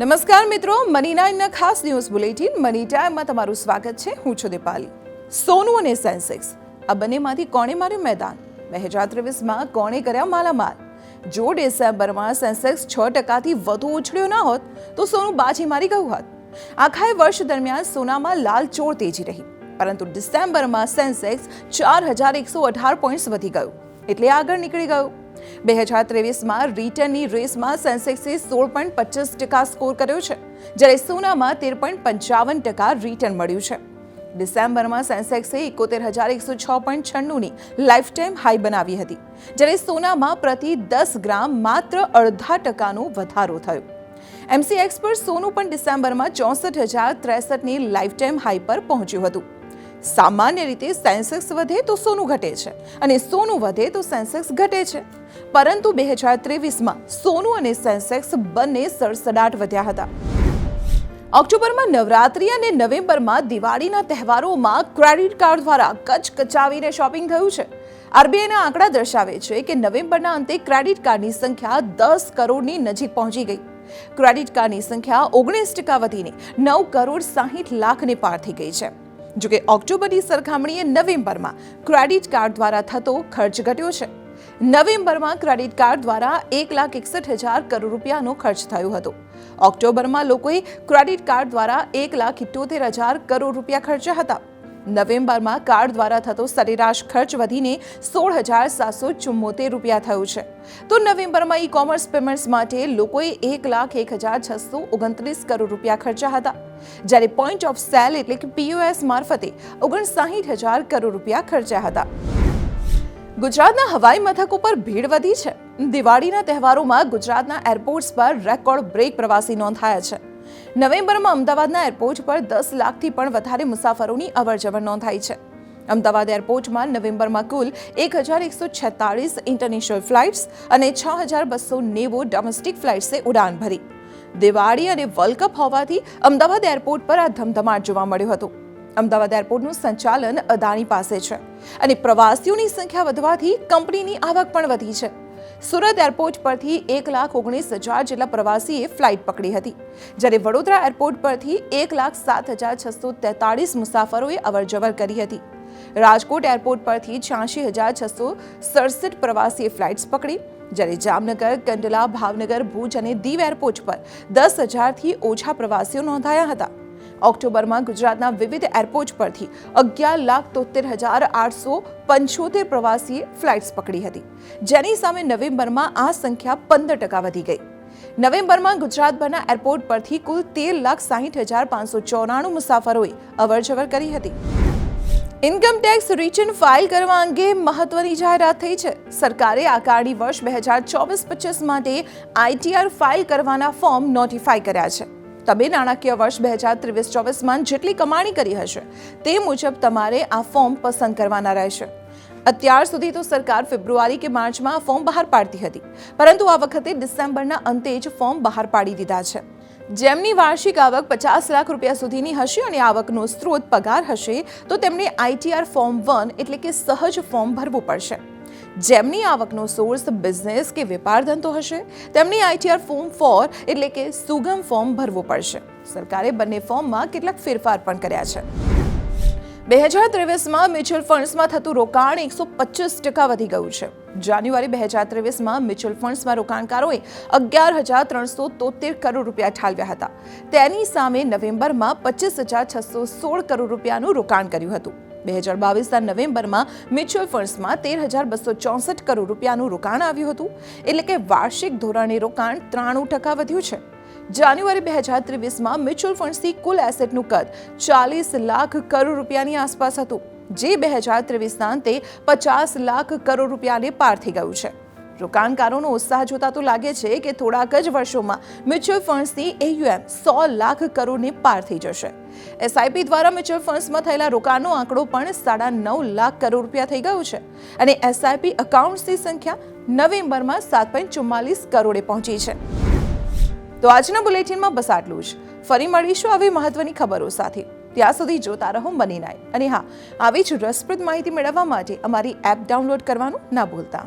નમસ્કાર મિત્રો મની નાઇનના ખાસ ન્યૂઝ બુલેટિન મની ટાઈમમાં તમારું સ્વાગત છે. હું છું દીપાલી. સોનું અને સેન્સેક્સ. આ બંનેમાંથી કોણે માર્યું મેદાન? બે હજાર ત્રેવીસમાં કોણે કર્યા માલામાલ? જો ડિસેમ્બરમાં સેન્સેક્સ છ ટકાથી વધુ ઉછળ્યો ના હોત, તો સોનું બાજી મારી ગયું હોત. આખા વર્ષ દરમિયાન સોનામાં લાલ ચોર તેજી રહી. પરંતુ ડિસેમ્બરમાં સેન્સેક્સ ચાર હજાર એકસો અઢાર પોઈન્ટ્સ વધી ગયું. એટલે આગળ નીકળી ગયું. બે હજાર ત્રેવીસમાં રિટર્નની રેસમાં સેન્સેક્સે સોળ પોઈન્ટ પચીસ ટકા સ્કોર કર્યો છે, જ્યારે સોનામાં તેર પોઈન્ટ પંચાવન ટકા રિટર્ન મળ્યું છે. ડિસેમ્બરમાં સેન્સેક્સે એકોતેર હજાર એકસો છ પોઈન્ટ છન્નુંની લાઈફ હાઈ બનાવી હતી, જ્યારે સોનામાં પ્રતિ દસ ગ્રામ માત્ર અડધા ટકાનો વધારો થયો. એમસીએક્સ પર સોનું પણ ડિસેમ્બરમાં ચોસઠ હજાર ત્રેસઠની લાઈફ ટાઈમ હાઈ પર પહોંચ્યું હતું. સામાન્ય રીતે સેન્સેક્સ વધે તો સોનું ઘટે છે અને સોનું વધે તો સેન્સેક્સ ઘટે છે. પરંતુ બે હજાર ત્રેવીસમાં સોનું અને સેન્સેક્સ બંને સડસડાટ વધ્યા હતા. ઓક્ટોબરમાં નવરાત્રી અને નવેમ્બરમાં દિવાળીના તહેવારોમાં ક્રેડિટ કાર્ડ દ્વારા કચ્છ કચાવીને શોપિંગ થયું છે. આરબીઆઈના આંકડા દર્શાવે છે કે નવેમ્બરના અંતે ક્રેડિટ કાર્ડની સંખ્યા દસ કરોડની નજીક પહોંચી ગઈ. ક્રેડિટ કાર્ડની સંખ્યા ઓગણીસ ટકા વધીને નવ કરોડ સાહીઠ લાખને પાર થઈ ગઈ છે. જોકે ઓક્ટોબરની સરખામણીએ નવેમ્બરમાં ક્રેડિટ કાર્ડ દ્વારા થતો ખર્ચ ઘટ્યો છે. નવેમ્બરમાં ક્રેડિટ કાર્ડ દ્વારા એક લાખ એકસઠ હજાર કરોડ રૂપિયાનો ખર્ચ થયો હતો. ઓક્ટોબરમાં લોકોએ ક્રેડિટ કાર્ડ દ્વારા એક લાખ ઇઠ્યોતેર હજાર કરોડ રૂપિયા ખર્ચ્યા હતા. નવેમ્બરમાં કાર્ડ દ્વારા થતો સરેરાશ ખર્ચ વધીને સોળ હજાર સાતસો ચુમ્મોતેર રૂપિયા થયો છે. તો નવેમ્બરમાં ઈ કોમર્સ પેમેન્ટ્સ માટે લોકોએ એક લાખ એક હજાર છસો ઓગણત્રીસ કરોડ રૂપિયા ખર્ચ્યા હતા. જ્યારે પોઈન્ટ ઓફ સેલ એટલે કે પીઓએસ મારફતે ઓગણસાહીઠ હજાર કરોડ રૂપિયા ખર્ચ્યા હતા. ગુજરાતના હવાઈ મથક ઉપર ભીડ વધી છે. દિવાળીના તહેવારોમાં ગુજરાતના એરપોર્ટ્સ પર રેકોર્ડ બ્રેક પ્રવાસી નોંધાયા છે. નવેમ્બરમાં અમદાવાદના એરપોર્ટ પર દસ લાખથી પણ વધારે મુસાફરોની અવરજવર નોંધાઈ છે. અમદાવાદ એરપોર્ટમાં નવેમ્બરમાં કુલ એક હજાર એકસો છેતાળીસ ઇન્ટરનેશનલ ફ્લાઇટ્સ અને છ હજાર બસો નેવું ડોમેસ્ટિક ફ્લાઇટ્સે ઉડાન ભરી. દિવાળી અને વર્લ્ડ કપ હોવાથી અમદાવાદ એરપોર્ટ પર આ ધમધમાટ જોવા મળ્યો હતો. અમદાવાદ એરપોર્ટનું સંચાલન અદાણી પાસે છે અને પ્રવાસીઓની સંખ્યા વધવાથી કંપનીની આવક પણ વધી છે. સુરત એરપોર્ટ પરથી એક લાખ ઓગણીસ હજાર જેટલા પ્રવાસીએ ફ્લાઇટ પકડી હતી. જ્યારે વડોદરા એરપોર્ટ પરથી એક લાખ સાત હજાર છસો તેતાળીસ મુસાફરોએ અવરજવર કરી હતી. રાજકોટ એરપોર્ટ પરથી છ્યાસી હજાર છસો સડસઠ પ્રવાસીએ ફ્લાઇટ્સ પકડી. જ્યારે જામનગર, કંડલા, ભાવનગર, ભુજ અને દીવ એરપોર્ટ પર દસ હજારથી ઓછા પ્રવાસીઓ નોંધાયા હતા. ઓક્ટોબરમાં ગુજરાતના વિવિધ એરપોર્ટ પરથી અગિયાર લાખ તોતેર હજાર આઠસો પંચોતેર પ્રવાસીએ ફ્લાઇટ્સ પકડી હતી. જેની સામે નવેમ્બરમાં આ સંખ્યા પંદર ટકા વધી ગઈ. નવેમ્બરમાં ગુજરાતભરના એરપોર્ટ પરથી કુલ તેર લાખ સાહીઠ હજાર પાંચસો ચોરાણું મુસાફરોએ અવરજવર કરી હતી. ઇન્કમ ટેક્સ રિટર્ન ફાઇલ કરવા અંગે મહત્વની જાહેરાત થઈ છે. સરકારે આકારણી વર્ષ બે હજાર ચોવીસ પચીસ માટે આઈટીઆર ફાઇલ કરવાના ફોર્મ નોટિફાઈ કર્યા છે. તમે નાણાકીય વર્ષ બે હજાર ત્રેવીસ ચોવીસમાં જેટલી કમાણી કરી હશે, તે મુજબ તમારે આ ફોર્મ પસંદ કરવાના રહેશે. અત્યાર સુધી તો સરકાર ફેબ્રુઆરી કે માર્ચમાં ફોર્મ બહાર પાડતી હતી, પરંતુ આ વખતે ડિસેમ્બરના અંતે જ ફોર્મ બહાર પાડી દીધા છે. જેમની વાર્ષિક આવક પચાસ લાખ રૂપિયા સુધીની હશે અને આવકનો સ્ત્રોત પગાર હશે, તો તેમને આઈટીઆર ફોર્મ વન એટલે કે સહજ ફોર્મ ભરવું પડશે. જેમની આવકનો સોર્સ બિઝનેસ કે વેપાર ધંધો હશે, તેમની આઈટીઆર ફોર્મ ફોર એટલે કે સુગમ ફોર્મ ભરવું પડશે. સરકારે બંને ફોર્મમાં કેટલાક ફેરફાર પણ કર્યા છે. બે હજાર ત્રેવીસમાં મ્યુચ્યુઅલ ફંડ્સમાં થતું રોકાણ એકસો પચીસ ટકા વધી ગયું છે. જાન્યુઆરી બે હજાર ત્રેવીસમાં મ્યુચ્યુઅલ ફંડ્સમાં રોકાણકારોએ અગિયાર હજાર ત્રણસો તોતેર કરોડ રૂપિયા ઠાલવ્યા હતા. તેની સામે નવેમ્બરમાં પચીસ હજાર છસો સોળ કરોડ રૂપિયાનું રોકાણ કર્યું હતું. બે હજાર બાવીસના નવેમ્બરમાં મ્યુચ્યુઅલ ફંડ્સમાં તેર હજાર બસો ચોસઠ કરોડ રૂપિયાનું રોકાણ આવ્યું હતું. એટલે કે વાર્ષિક ધોરણે રોકાણ ત્રાણું ટકા વધ્યું છે. જાન્યુઆરી બે હજાર ત્રેવીસમાં મ્યુચ્યુઅલ ફંડ્સથી કુલ એસેટનું કદ ચાલીસ લાખ કરોડ રૂપિયાની આસપાસ હતું, જે બે હજાર ત્રેવીસના અંતે પચાસ લાખ કરોડ રૂપિયાને પાર થઈ ગયું છે. રોકાણકારોનો ઉત્સાહ જોતા તો લાગે છે કે થોડાક જ વર્ષોમાં મ્યુચ્યુઅલ ફંડ્સની એયુએમ સો લાખ કરોડને પાર થઈ જશે. એસઆઈપી દ્વારા મ્યુચ્યુઅલ ફંડ્સમાં થયેલા રોકાણનો આંકડો પણ સાડા નવ લાખ કરોડ રૂપિયા થઈ ગયો છે અને એસઆઈપી અકાઉન્ટ્સની સંખ્યા નવેમ્બરમાં સાત પોઈન્ટ ચુમ્માલીસ કરોડે પહોંચી છે. તો આજના બુલેટિનમાં બસ આટલું જ. ફરી મળીશું આવી મહત્વની ખબરો સાથે. ત્યાં સુધી જોતા રહો બની નાય અને હા, આવી જ રસપ્રદ માહિતી મેળવવા માટે અમારી એપ ડાઉનલોડ કરવાનું ના ભૂલતા.